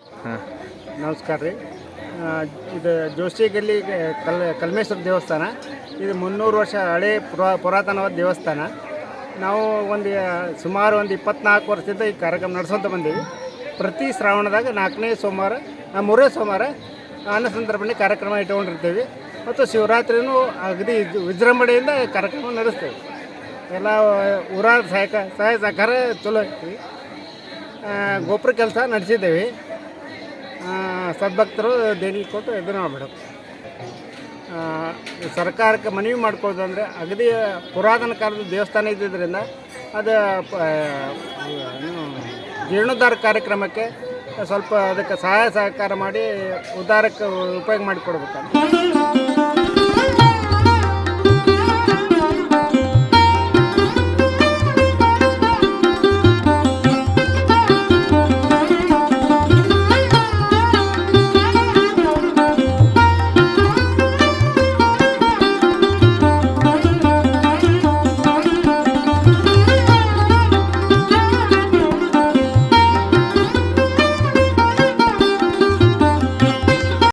ಹಾಂ. ನಮಸ್ಕಾರ ರೀ. ಇದು ಜೋಶಿ ಗಲ್ಲಿ ಕಲ್, ಕಲ್ಮೇಶ್ವರ ದೇವಸ್ಥಾನ. ಇದು ಮುನ್ನೂರು ವರ್ಷ ಹಳೆ ಪುರಾ, ಪುರಾತನವಾದ ದೇವಸ್ಥಾನ. ನಾವು ಒಂದು ಸುಮಾರು ಒಂದು ಇಪ್ಪತ್ನಾಲ್ಕು ವರ್ಷದಿಂದ ಈ ಕಾರ್ಯಕ್ರಮ ನಡೆಸೋಂತ ಬಂದೀವಿ. ಪ್ರತಿ ಶ್ರಾವಣದಾಗ ನಾಲ್ಕನೇ ಸೋಮವಾರ ಮೂರೇ ಮೂರನೇ ಸೋಮವಾರ ಅನ್ನ ಸಂದರ್ಭದಲ್ಲಿ ಕಾರ್ಯಕ್ರಮ ಇಟ್ಕೊಂಡಿರ್ತೀವಿ. ಮತ್ತು ಶಿವರಾತ್ರಿನೂ ಅಗದಿ ವಿಜೃಂಭಣೆಯಿಂದ ಕಾರ್ಯಕ್ರಮ ನಡೆಸ್ತೇವೆ. ಎಲ್ಲ ಊರಾದ ಸಹಾಯಕ, ಸಹಾಯ ಸಹಕಾರ ಚಲೋ ಐತಿ ಗೋಪುರ ಕೆಲಸ ನಡೆಸಿದ್ದೇವೆ. ಸದ್ಭಕ್ತರು ದೇಣಿಗೆ ಕೊಟ್ಟು ಇದನ್ನ ಮಾಡಬೇಕು ಸರ್ಕಾರಕ್ಕೆ ಮನವಿ ಮಾಡ್ಕೊಳ್ಳೋದಂದರೆ ಅಗದಿ ಪುರಾತನ ಕಾಲದ ದೇವಸ್ಥಾನ ಇದ್ದಿದ್ದರಿಂದ ಅದು ಜೀರ್ಣೋದ್ಧಾರ ಕಾರ್ಯಕ್ರಮಕ್ಕೆ ಸ್ವಲ್ಪ ಅದಕ್ಕೆ ಸಹಾಯ ಸಹಕಾರ ಮಾಡಿ ಉದ್ಧಾರಕ್ಕೆ ಉಪಯೋಗ ಮಾಡಿಕೊಡ್ಬೇಕಂತ